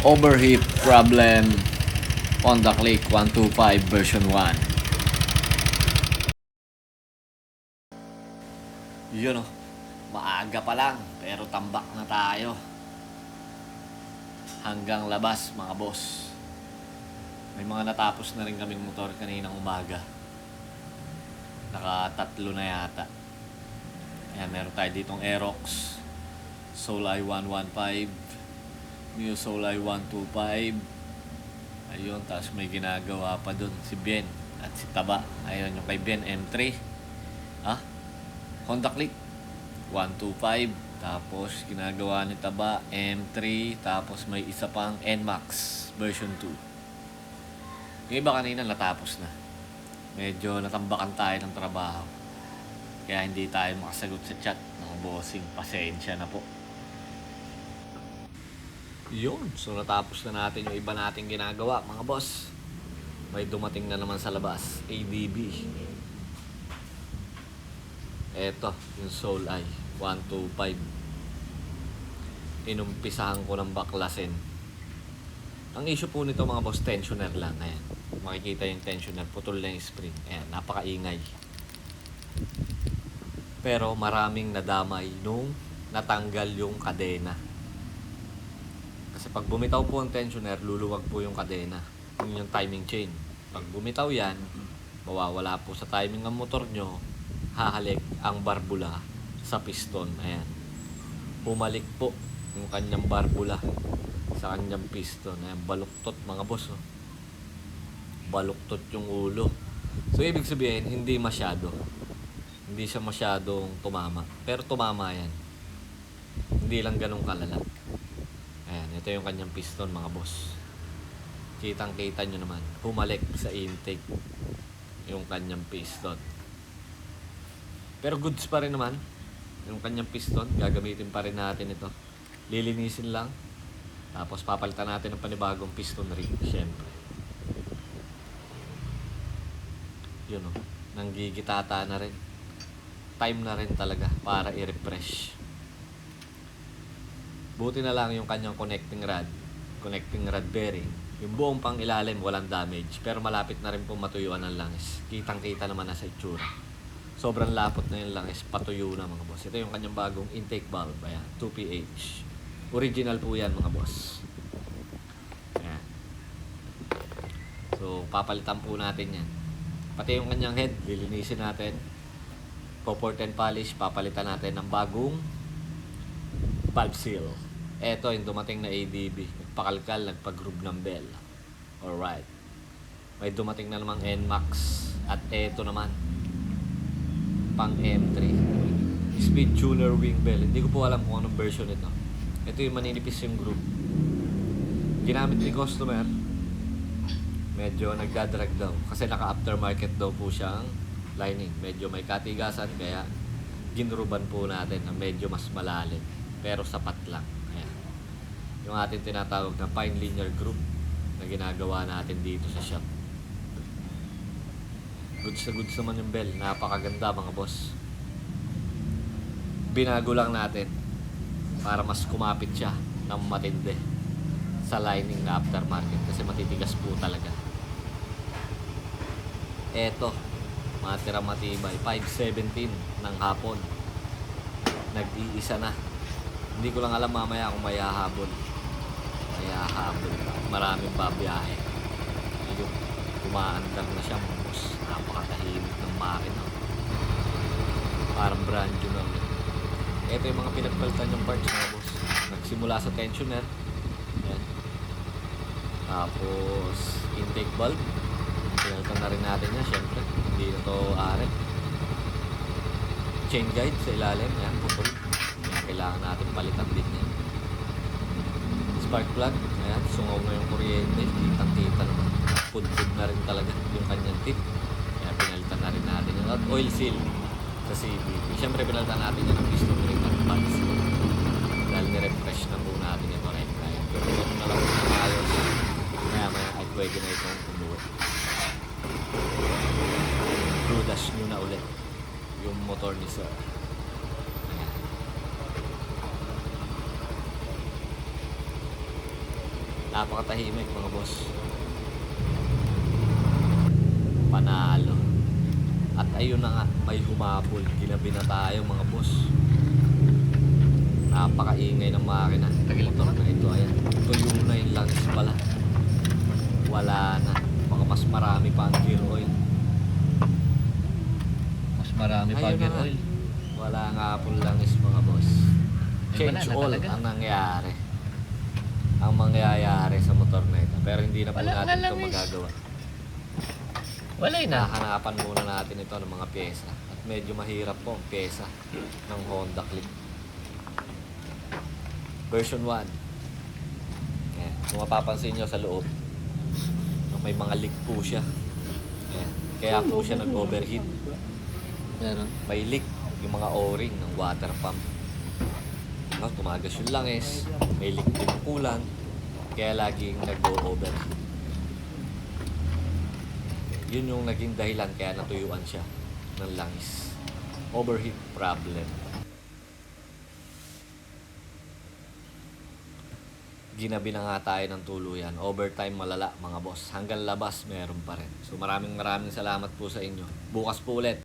overheat problem Honda Click 125 version 1. Yun oh, maaga pa lang pero tambak na tayo. Hanggang labas mga boss. May mga natapos na rin kaming motor kaninang umaga. Nakatatlo na yata. Ayan, meron tayo ditong Aerox. Solai 115. New Solai 125. Ayun, tapos may ginagawa pa dun si Ben at si Taba. Ayun, yung kay Ben M3. Ha? Honda Click 125. Tapos ginagawa ni Taba M3. Tapos may isa pang NMAX version 2. Yung iba kanina natapos na. Medyo natambakan tayo ng trabaho. Kaya hindi tayo makasagot sa chat ng bossing. Pasensya na po. Yun. So natapos na natin yung iba nating ginagawa, mga boss. May dumating na naman sa labas. ADB. Eto, yung Soul Eye. 125. Inumpisahan ko ng baklasin. Ang issue po nito mga boss, tensioner lang. Ayan. Makikita yung tensioner, putol na yung spring. Ayan, napakaingay. Pero maraming nadamay nung natanggal yung kadena. Kasi pag bumitaw po ang tensioner, luluwag po yung kadena. Yun yung timing chain. Pag bumitaw yan, mawawala po sa timing ng motor nyo, hahalik ang barbula sa piston. Ayan. Pumalik po yung kanyang barbula sa kanyang piston. Ayan, baluktot mga boss. Oh. Baluktot yung ulo. So, ibig sabihin, hindi masyado. Hindi siya masyadong tumama. Pero tumama yan. Hindi lang ganun kalala. Ayan, ito yung kanyang piston mga boss. Kitang kita nyo naman. Humalik sa intake yung kanyang piston. Pero goods pa rin naman. Yung kanyang piston, gagamitin pa rin natin ito. Lilinisin lang. Tapos papalitan natin ng panibagong piston ring, syempre. Yun o, nanggigitata na rin. Time na rin talaga para i-refresh. Buti na lang yung kanyang connecting rod, connecting rod bearing. Yung buong pang ilalim walang damage, pero malapit na rin po matuyuan ng langis. Kitang-kita naman na sa itsura. Sobrang lapot na yung langis, patuyo na mga boss. Ito yung kanyang bagong intake valve, ayan, 2PH. Original po yan mga boss. Ayan. So, papalitan po natin yan. Pati yung kanyang head, lilinisin natin. Poport and polish, papalitan natin ng bagong valve seal. Eto, yung dumating na ADB. Nagpakalkal, nagpag-groove ng bell. Alright. May dumating na namang NMAX. At eto naman, pang M3. Speed tuner wing bell. Hindi ko po alam kung anong version ito. Ito yung maninipis yung groove. Ginamit ni customer. Medyo nagdadrag daw. Kasi naka-aftermarket daw po siyang lining. Medyo may katigasan kaya ginruban po natin na medyo mas malalim. Pero sapat lang. Yung ating tinatawag na fine linear group na ginagawa natin dito sa shop. Goods na goods naman yung bell. Napakaganda mga boss. Binago lang natin para mas kumapit siya ng matindi sa lining na aftermarket kasi matitigas po talaga. Eto, matira matibay. 5.17 ng hapon. Nag-iisa na. Hindi ko lang alam mamaya kung may hahabol. May hahabol. Maraming babiyahe. Ayun, umaandar na siya mga. Napakatahimik ng makina. Parang brand new na ulit. Ito yung mga pinagpalitan yung parts mga boss. Nagsimula sa tensioner. Ayan. Tapos, intake valve. Pinalitan na rin natin yan, syempre. Hindi na to are. Chain guide sa ilalim. Ayan, putol. Kailangan natin palitan din yan. Spark plug. Ayan, sungaw na yung kuryente. Kitang-kita naman. Pudpud na rin talaga yung kanyang tip. Kaya pinalitan na rin natin yan. Oil seal sa CVT. Siyempre, pinalitan natin yan ng piston ring at pads. Dahil ni-refresh na po natin ito right kaya. Pero na lang ng ayos, kaya maya ay pwede na itong umuwi. Rudash nyo na ulit yung motor ni Sir. Ayan. Napakatahimik mga boss. Panalo. At ayun na nga, may humabol. Ginabi na tayo mga boss. Napakaingay ng makina. Motor na ito. Ayan. Tuyo na yung langis pala. Wala na. Baka mas marami pa ang gear oil. Mas marami pa na gear oil. Wala nga po langis mga boss. Change talaga. ang nangyari. Ang mangyayari sa motor na ito. Pero hindi na po Wala natin ito magagawa. Wala na. Hahanapan muna natin ito ng mga pyesa. At medyo mahirap po ang pyesa ng Honda Click. Version 1. Ayan. Kung mapapansin nyo sa loob, may mga leak po siya. Ayan. Kaya po siya nag-overheat. Pero, May leak yung mga o-ring ng water pump. No, tumagas yung langis, may yung coolant, kaya laging nag-overheat. Yun yung naging dahilan kaya natuyuan siya ng langis. Overheat problem. Ginabi na nga tayo ng tuluyan. Overtime malala mga boss. Hanggang labas meron pa rin. So maraming maraming salamat po sa inyo. Bukas po ulit.